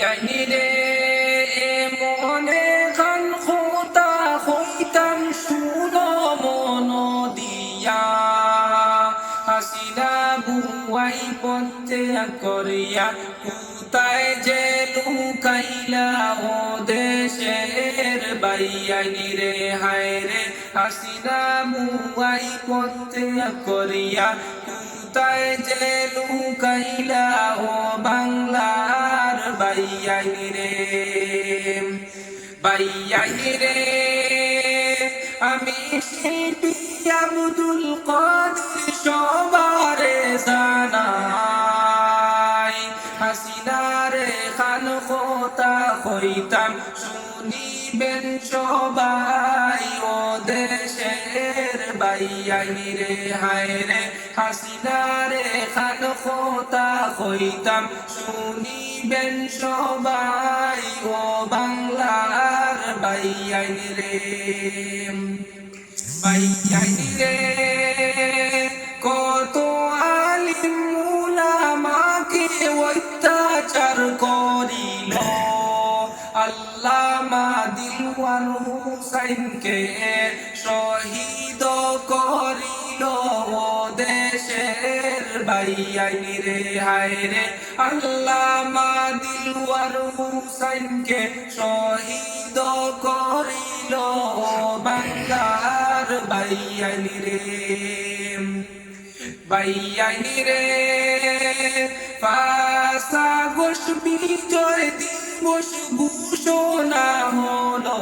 বাইয়াইনি রে মনে খান খোতা হইতাম শুনো মন দিয়া। হাসিনা বুয়াই পথে করিয়া কোথায় যে লুকাইলা ও দেশের বাইয়াইনি রে, হায় রে। হাসিনা বুয়াই পথে করিয়া কোথায় যে লুকাইলা ও বাংলার বাইয়াইনি রে বাইয়াইনি রে আমি শিল্পী আব্দুল কাদের সবারে জানাই। হাসিনারে খান খোতা হইতাম শুনিবেন সবাই ও দেশের বাইয়াইনি রে, হায় রে। হাসিনারে খান খোতা হইতাম, শুনিবেন সবাই ও বাংলার বাইয়াইনি রে। বাইয়াইনি রে, কত আলিম মুলামাকে অত্যাচার আল্লামা দিলওয়ার হুসাইনকে শহীদ করিল দেশের বাইয়াইনি রে হায় রে আল্লামা দিলওয়ার হুসাইনকে শহীদ করিল বাংলার বাইয়াইনি রে বাইয়াইনি রে পাশা গোস বিজয় দিবস ঘোষণা হলো।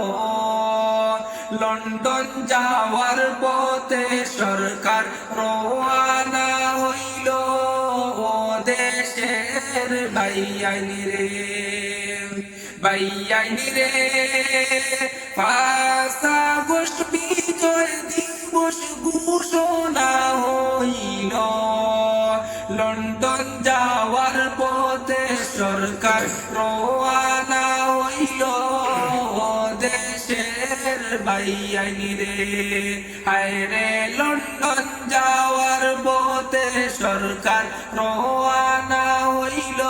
লন্ডন যাওয়ার পথে সরকার রওয়ানা হইল। দেশের বাইয়াইনি রে বাইয়াইনি রে। পাশা গোস বিজয় দিবস ঘোষণা লন্ডন যাওয়ার পথে সরকার রওয়ানা হইল দেশের বাইয়াইনি রে। হায় রে, লন্ডন যাওয়ার পথে সরকার রওয়ানা হইল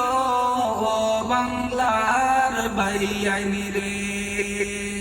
বাংলার বাইয়াইনি রে।